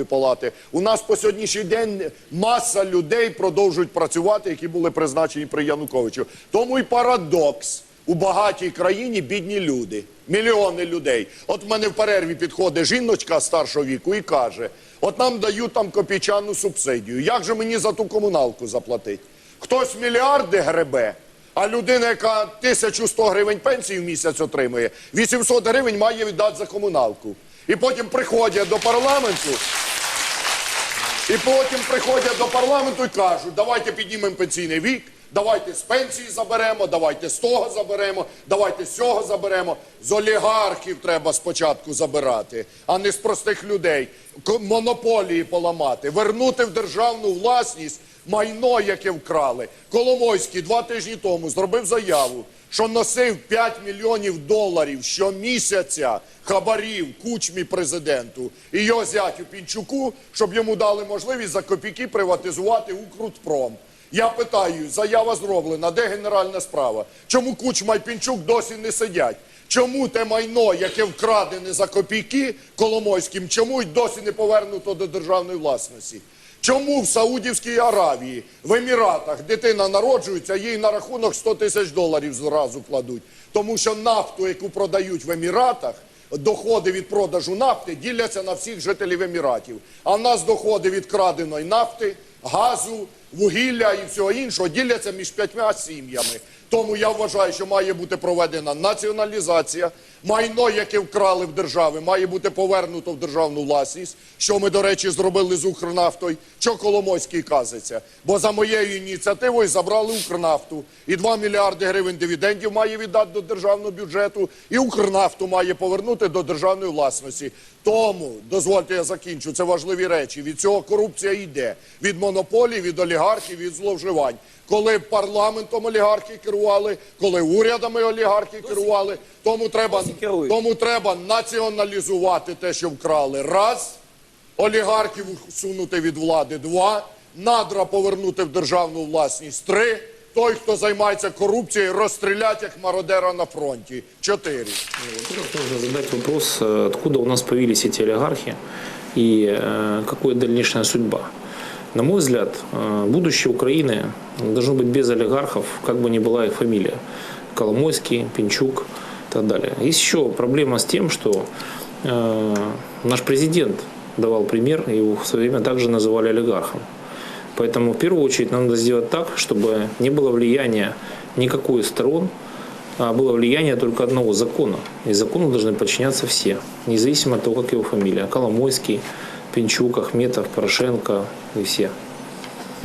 рахункової палати. У нас по сьогоднішній день маса людей продовжують працювати, які були призначені при Януковичу. Тому і парадокс. У багатій країні бідні люди, мільйони людей. От в мене в перерві підходить жіночка старшого віку і каже: от нам дають там копійчану субсидію. Як же мені за ту комуналку заплатити? Хтось мільярди гребе, а людина, яка 1100 гривень пенсії в місяць отримує, 800 гривень має віддати за комуналку. І потім приходять до парламенту. І потім приходять до парламенту і кажуть, давайте піднімемо пенсійний вік, давайте з пенсії заберемо, давайте з того заберемо, давайте з цього заберемо. З олігархів треба спочатку забирати, а не з простих людей. Монополії поламати, вернути в державну власність майно, яке вкрали. Коломойський два тижні тому зробив заяву, що носив 5 мільйонів доларів щомісяця хабарів кучмі президенту і його зятю Пінчуку, щоб йому дали можливість за копійки приватизувати Укрутпром. Я питаю, заява зроблена, де генеральна справа? Чому Кучма і Пінчук досі не сидять? Чому те майно, яке вкрадене за копійки Коломойським, чому й досі не повернуто до державної власності? Чому в Саудівській Аравії, в Еміратах дитина народжується, їй на рахунок 100 тисяч доларів зразу кладуть? Тому що нафту, яку продають в Еміратах, доходи від продажу нафти діляться на всіх жителів Еміратів. А в нас доходи від краденої нафти, газу, вугілля і всього іншого діляться між п'ятьма сім'ями. Тому я вважаю, що має бути проведена націоналізація. Майно, яке вкрали в держави, має бути повернуто в державну власність, що ми, до речі, зробили з Укрнафтою, що Коломойський казиться. Бо за моєю ініціативою забрали Укрнафту. І 2 мільярди гривень дивідендів має віддати до державного бюджету, і Укрнафту має повернути до державної власності. Тому, дозвольте, я закінчу, це важливі речі. Від цього корупція йде. Від монополій, від олігархів, від зловживань. Коли парламентом олігархи керували, коли урядами олігархи керували, тому треба, керують. тому треба націоналізувати те, що вкрали. Раз, олігархів усунути від влади. Два, надра повернути в державну власність. Три, той, хто займається корупцією, розстрілять як мародера на фронті. Чотири. Во-первых, нужно задать вопрос, э, откуда у нас появились эти олигархи и э, какая дальнейшая судьба. На мой взгляд, э, будущее Украины должно быть без олигархов, как бы ни была их фамилия. Коломойский, Пинчук и так далее. Есть еще проблема с тем, что э, наш президент давал пример, его в свое время также называли олигархом. Поэтому в первую очередь надо сделать так, чтобы не было влияния никакой из сторон, а было влияние только одного закона. И закону должны подчиняться все, независимо от того, как его фамилия. Коломойский, Пинчук, Ахметов, Порошенко и все.